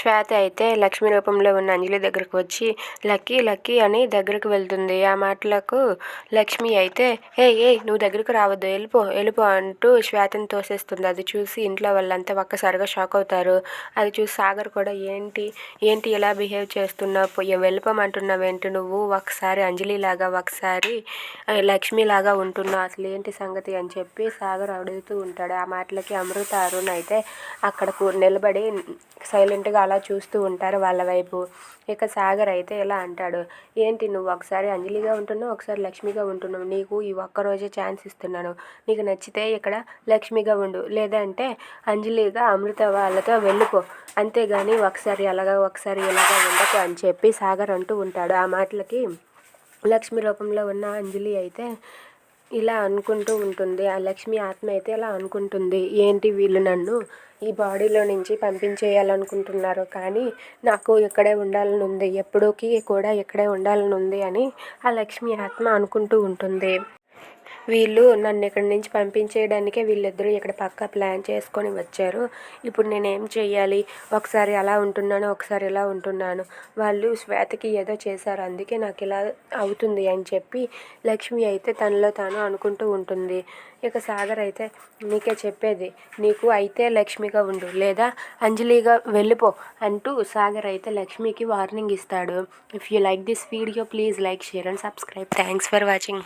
శ్వేత అయితే లక్ష్మి రూపంలో ఉన్న అంజలి దగ్గరకు వచ్చి లక్కీ లక్కీ అని దగ్గరకు వెళ్తుంది. ఆ మాటలకు లక్ష్మి అయితే ఏ ఏ నువ్వు దగ్గరకు రావద్దు. వెళ్ళిపో వెళ్ళిపో అంటూ శ్వేతను తోసేస్తుంది. అది చూసి ఇంట్లో వాళ్ళంతా ఒక్కసారిగా షాక్ అవుతారు. అది చూసి సాగర్ కూడా ఏంటి ఏంటి ఇలా బిహేవ్ చేస్తున్నావు? వెళ్ళిపోమంటున్నావు ఏంటి నువ్వు? ఒకసారి అంజలి లాగా ఒకసారి లక్ష్మి లాగా ఉంటున్నావు. అసలు ఏంటి సంగతి? అని చెప్పి సాగర్ అడుగుతూ ఉంటాడు. ఆ మాటలకి అమృత అరుణ్ అయితే అక్కడ నిలబడి సైలెంట్గా అలా చూస్తూ ఉంటారు వాళ్ళ వైపు. ఇక సాగర్ అయితే ఇలా అంటాడు ఏంటి నువ్వు ఒకసారి అంజలిగా ఉంటున్నావు ఒకసారి లక్ష్మిగా ఉంటున్నావు? నీకు ఈ ఒక్కరోజే ఛాన్స్ ఇస్తున్నాను. నీకు నచ్చితే ఇక్కడ లక్ష్మిగా ఉండు. లేదంటే అంజలిగా అమృత వాళ్ళతో వెళ్ళిపో. అంతేగాని ఒకసారి అలాగా ఒకసారి ఇలాగా ఉండకు అని చెప్పి సాగర్ అంటూ ఉంటాడు. ఆ మాటలకి లక్ష్మి రూపంలో ఉన్న అంజలి అయితే ఇలా అనుకుంటూ ఉంటుంది. ఆ లక్ష్మి ఆత్మ అయితే ఇలా అనుకుంటుంది. ఏంటి వీళ్ళు నన్ను ఈ బాడీలో నుంచి పంపించేయాలనుకుంటున్నారు? కానీ నాకు ఇక్కడే ఉండాలని ఉంది. ఎప్పుడూకి కూడా ఇక్కడే ఉండాలని ఉంది అని ఆ లక్ష్మి ఆత్మ అనుకుంటూ ఉంటుంది. వీళ్ళు నన్ను ఇక్కడి నుంచి పంపించేయడానికే వీళ్ళిద్దరూ ఇక్కడ పక్కా ప్లాన్ చేసుకొని వచ్చారు. ఇప్పుడు నేనేం చెయ్యాలి? ఒకసారి అలా ఉంటున్నాను ఒకసారి ఇలా ఉంటున్నాను. వాళ్ళు శ్వేతకి ఏదో చేశారు అందుకే నాకు ఇలా అవుతుంది అని చెప్పి లక్ష్మి అయితే తనలో తాను అనుకుంటూ ఉంటుంది. ఇక సాగర్ అయితే నీకే చెప్పేది నీకు అయితే లక్ష్మిగా ఉండు లేదా అంజలిగా వెళ్ళిపో అంటూ సాగర్ అయితే లక్ష్మికి వార్నింగ్ ఇస్తాడు. If you like this video please like share and subscribe. Thanks for watching.